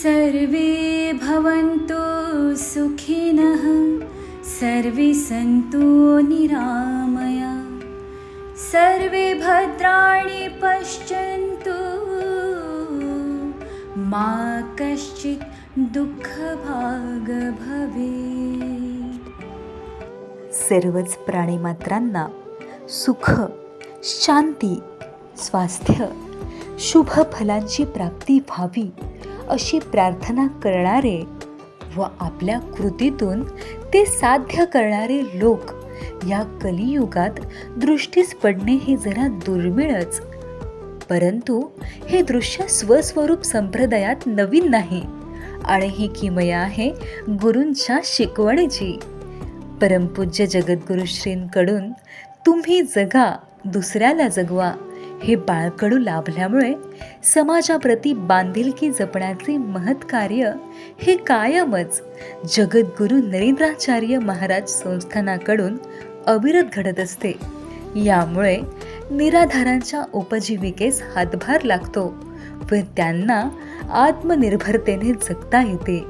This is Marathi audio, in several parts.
सर्वे भवन्तु सुखिनः सर्वे सन्तु निरामया। सर्वे भद्राणि पश्यन्तु मा कश्चित् दुःखभाग भवे सर्वच प्राणीमात्रांना सुख शांती स्वास्थ्य शुभ फलांची प्राप्ती व्हावी अशी प्रार्थना करणारे व आपल्या कृतीतून ते साध्य करणारे लोक या कलियुगात दृष्टीस पडणे हे जरा दुर्मिळच. परंतु हे दृश्य स्वस्वरूप संप्रदायात नवीन नाही आणि ही किमया आहे गुरूंच्या शिकवणीची. परमपूज्य जगद्गुरु श्रींकडून तुम्ही जगा दुसऱ्याला जगवा. हे बाळकडू लाभल्यामुळे समाजाप्रती बांधिलकी जपण्याचे महत् कार्य हे कायमच जगद्गुरु नरेंद्राचार्य महाराज संस्थानाकडून अविरत घडत असते. यामुळे निराधारांच्या उपजीविकेस हातभार लागतो व त्यांना आत्मनिर्भरतेने जगता येते.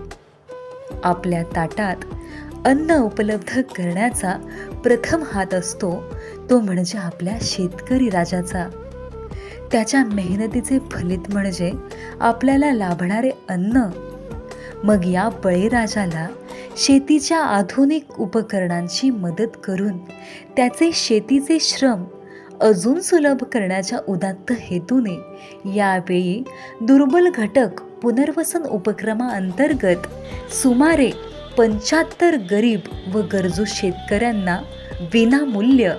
आपल्या ताटात अन्न उपलब्ध करण्याचा प्रथम हात असतो तो म्हणजे आपल्या शेतकरी राजाचा. त्याच्या मेहनतीचे फलित म्हणजे आपल्याला लाभणारे अन्न. मग या बळीराजाला शेतीच्या आधुनिक उपकरणांची मदत करून त्याचे शेतीचे श्रम अजून सुलभ करण्याच्या उदात्त हेतूने यावेळी दुर्बल घटक पुनर्वसन उपक्रमाअंतर्गत सुमारे पंच्याहत्तर गरीब व गरजू शेतकऱ्यांना विनामूल्य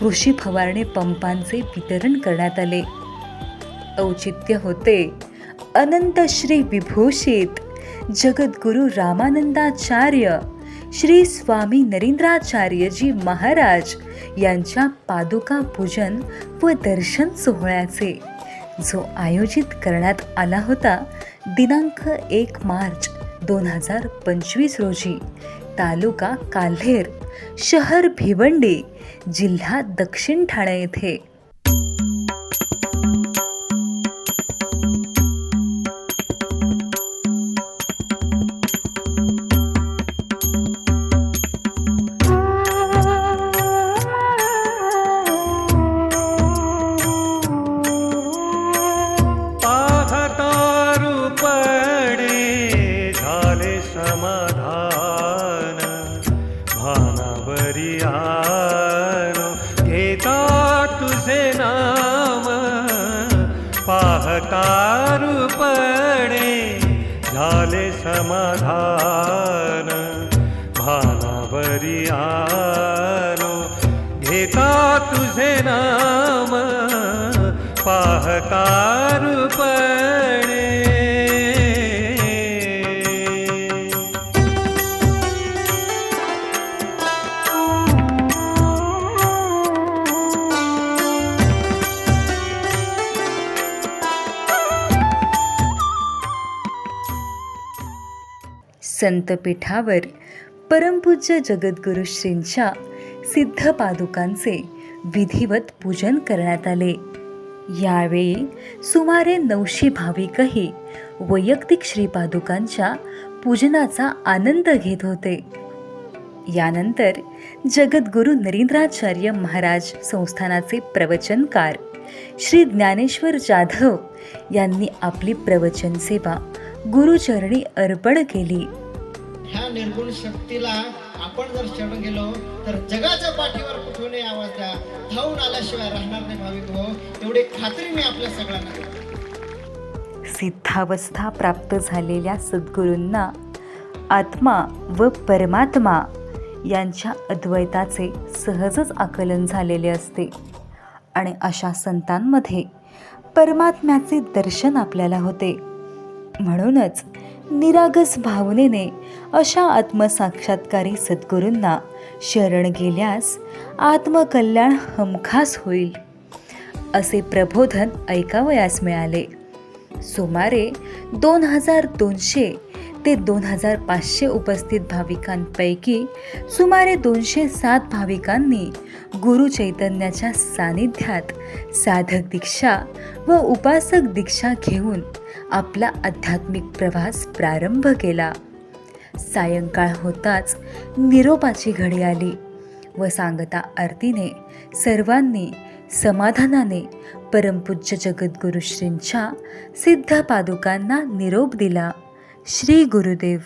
कृषी फवारणी पंपांचे वितरण करण्यात आले. औचित्य होते. अनंत श्री विभूषित जगद्गुरु रामानंदाचार्य श्री स्वामी नरेंद्राचार्यजी महाराज यांच्या पादुका पूजन व दर्शन सोहळ्याचे जो आयोजित करण्यात आला होता दिनांक एक मार्च दोन हजार पंचवीस रोजी तालुका काल्हेर शहर भिवंडी जिल्हा दक्षिण ठाणे येथे. समाधान भानावरी आलो घेता तुझे नाम पाहतारूपणे झाले समाधान भानावरी आलो घेता तुझे नाम पाहतारूपणे संतपीठावर परमपूज्य जगद्गुरु श्रींच्या सिद्ध पादुकांचे विधिवत पूजन करण्यात आले. यावेळी सुमारे नऊशे भाविकही वैयक्तिक श्रीपादुकांच्या पूजनाचा आनंद घेत होते. यानंतर जगद्गुरु नरेंद्राचार्य महाराज संस्थानाचे प्रवचनकार श्री ज्ञानेश्वर जाधव यांनी आपली प्रवचन सेवा गुरुचरणी अर्पण केली. ह्या निर्गुण शक्तीला आपण जर शरण गेलो तर जगाच्या पाठीवर कुठूनही आवाज द्या. धावून आल्याशिवाय राहणार नाही भाविक हो. एवढी खात्री मी आपल्या सगळ्यांना सिद्धावस्था प्राप्त झालेल्या सद्गुरूंना आत्मा व परमात्मा यांच्या अद्वैताचे सहजच आकलन झालेले असते. आणि अशा संतांमध्ये परमात्म्याचे दर्शन आपल्याला होते. म्हणूनच निरागस भावनेने अशा आत्मसाक्षात्कारी सद्गुरूंना शरण गेल्यास आत्मकल्याण हमखास होईल असे प्रबोधन ऐकावयास मिळाले. सुमारे दोन हजार दोनशे ते दोन हजार पाचशे उपस्थित भाविकांपैकी सुमारे दोनशे सात भाविकांनी गुरु चैतन्याच्या सानिध्यात साधक दीक्षा व उपासक दीक्षा घेऊन आपला आध्यात्मिक प्रवास प्रारंभ केला. सायंकाळ होताच निरोपाची घडी आली व सांगता आरतीने सर्वांनी समाधानाने परमपूज्य जगद्गुरुश्रींच्या सिद्ध पादुकांना निरोप दिला. श्री गुरुदेव